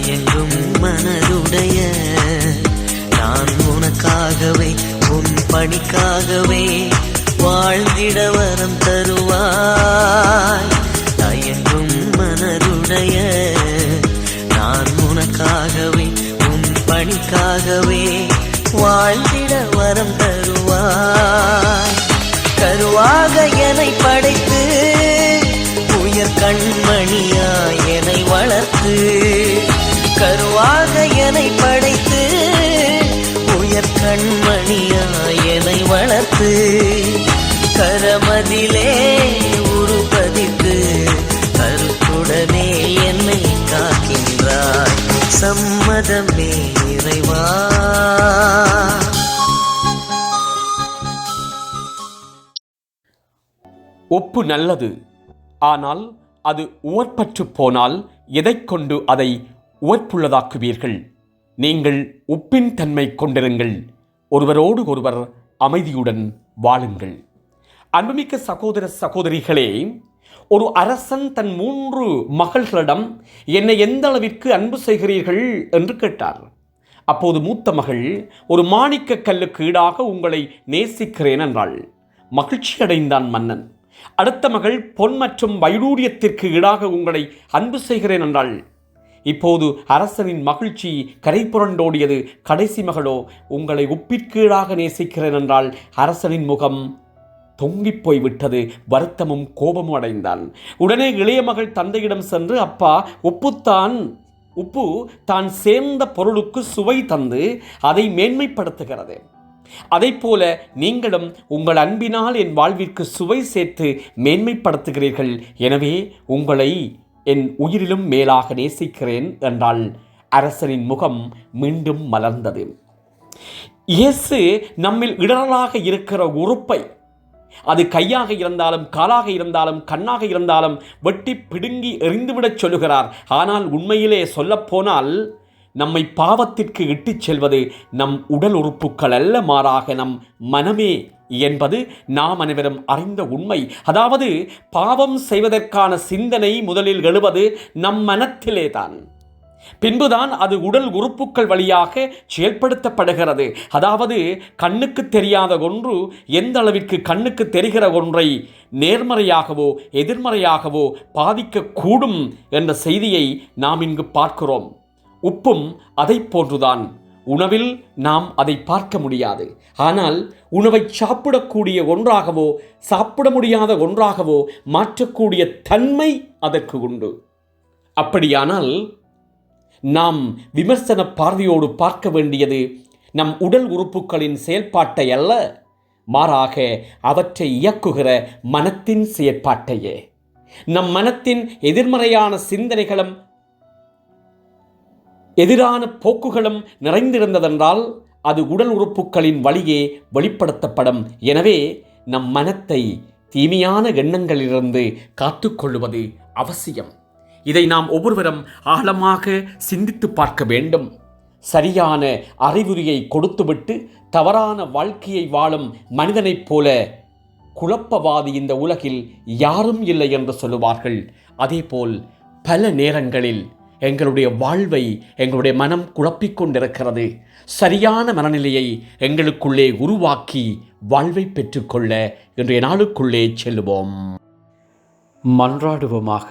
எங்கும் மனதுடைய நான் உனக்காகவே உன் பணிக்காகவே வாழ்ந்திட வரம் தருவாய். தயங்கும் மனதுடைய நான் உனக்காகவே உன் பணிக்காகவே வாழ்ந்திட வரம் தருவாய். சம்மதமே இறைவா. உப்பு நல்லது. ஆனால் அது உவர்பற்று போனால் எதைக் கொண்டு அதை உவர்ப்புள்ளதாக்குவீர்கள்? நீங்கள் உப்பின் தன்மை கொண்டிருங்கள். ஒருவரோடு ஒருவர் அமைதியுடன் வாழுங்கள். அன்புமிக்க சகோதர சகோதரிகளே ஒரு அரசன் தன் மூன்று மகள்களிடம் என்னை எந்த அளவிற்கு அன்பு செய்கிறீர்கள்? என்று கேட்டார். அப்போது மூத்த மகள் ஒரு மாணிக்க கல்லுக்கு ஈடாக உங்களை நேசிக்கிறேன் என்றாள். மகிழ்ச்சி அடைந்தான் மன்னன். அடுத்த மகள் பொன் மற்றும் வைடூரியத்திற்கு ஈடாக உங்களை அன்பு செய்கிறேன் என்றாள். இப்போது அரசனின் மகிழ்ச்சி கரை புரண்டோடியது கடைசி மகளோ உங்களை உப்பிற்கீழாக நேசிக்கிறேன் என்றால் அரசனின் முகம். தொங்கிப் போய்விட்டது வருத்தமும் கோபமும் அடைந்தான். உடனே இளைய மகள் தந்தையிடம் சென்று அப்பா உப்புத்தான் உப்பு தான் சேர்ந்த பொருளுக்கு சுவை தந்து அதை மேன்மைப்படுத்துகிறது. அதைப்போல நீங்களும் உங்கள் அன்பினால் என் வாழ்விற்கு சுவை சேர்த்து மேன்மைப்படுத்துகிறீர்கள். எனவே உங்களை என் உயிரிலும் மேலாக நேசிக்கிறேன் என்றால் அரசனின் முகம் மீண்டும் மலர்ந்தது. இயேசு நம்மில் இடரலாக இருக்கிற உறுப்பை அது கையாக இருந்தாலும் காலாக இருந்தாலும் கண்ணாக இருந்தாலும் வெட்டி பிடுங்கி எறிந்துவிடச் சொல்லுகிறார். ஆனால் உண்மையிலே சொல்லப்போனால் நம்மை பாவத்திற்கு இட்டுச் செல்வது நம் உடல் உறுப்புகள் அல்ல மாறாக நம் மனமே என்பது நாம் அனைவரும் அறிந்த உண்மை. அதாவது பாவம் செய்வதற்கான சிந்தனை முதலில் எழுவது நம் மனத்திலே தான் பின்புதான் அது உடல் உறுப்புகள் வழியாக செயல்படுத்தப்படுகிறது. அதாவது கண்ணுக்கு தெரியாத ஒன்று எந்த அளவிற்கு கண்ணுக்கு தெரிகிற ஒன்றை நேர்மறையாகவோ எதிர்மறையாகவோ பாதிக்கக்கூடும் என்ற செய்தியை நாம் இங்கு பார்க்கிறோம். உப்பும் அதை போன்றுதான். உணவில் நாம் அதை பார்க்க முடியாது. ஆனால் உணவை சாப்பிடக்கூடிய ஒன்றாகவோ சாப்பிட முடியாத ஒன்றாகவோ மாற்றக்கூடிய தன்மை அதற்கு உண்டு. அப்படியானால் நாம் விமர்சன பார்வையோடு பார்க்க வேண்டியது நம் உடல் உறுப்புகளின் செயல்பாட்டை அல்ல மாறாக அவற்றை இயக்குகிற மனத்தின் செயற்பாட்டையே. நம் மனத்தின் எதிர்மறையான சிந்தனைகளும் எதிரான போக்குகளும் நிறைந்திருந்ததென்றால் அது உடல் உறுப்புகளின் வழியே வெளிப்படுத்தப்படும். எனவே நம் மனத்தை தீமையான எண்ணங்களிலிருந்து காத்துக்கொள்வது அவசியம். இதை நாம் ஒவ்வொருவரும் ஆழமாக சிந்தித்து பார்க்க வேண்டும். சரியான அறிகுறியை கொடுத்துவிட்டு தவறான வாழ்க்கையை வாழும் மனிதனைப் போல குழப்பவாதி இந்த உலகில் யாரும் இல்லை என்று சொல்லுவார்கள். அதேபோல் பல நேரங்களில் எங்களுடைய வாழ்வை எங்களுடைய மனம் குழப்பிக் கொண்டிருக்கிறது. சரியான மனநிலையை எங்களுக்குள்ளே உருவாக்கி வாழ்வை பெற்றுக்கொள்ள இன்றைய நாளுக்குள்ளே செல்லுவோம். மன்றாடுவோமாக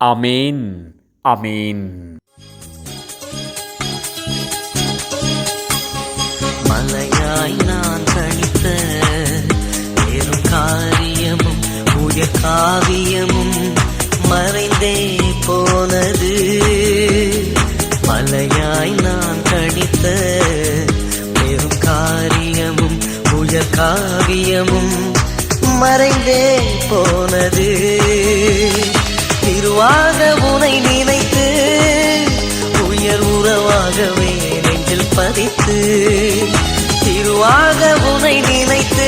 அமேன் அமேன் மலையாய் நான் கணித்த பெரும் காரியமும் உயர் காவியமும் மறைந்தே போனது. மலையாய் நான் கணித்த பெரும் காரியமும் உயர் காவியமும் மறைந்தே உறவாகவே நெஞ்சில் பதித்து திருவாக உனை நினைத்து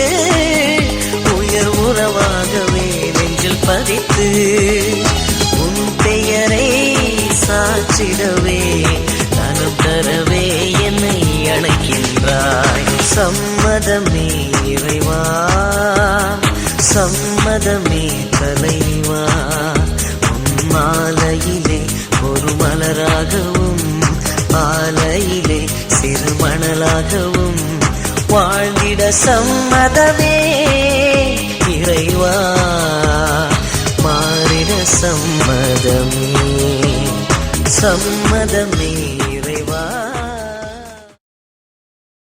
உயர் உறவாகவே நெஞ்சில் பதித்து உன் பெயரை சாச்சிடவே சம்மதமே. இறைவா மாறிட சம்மதமே. சம்மதமே.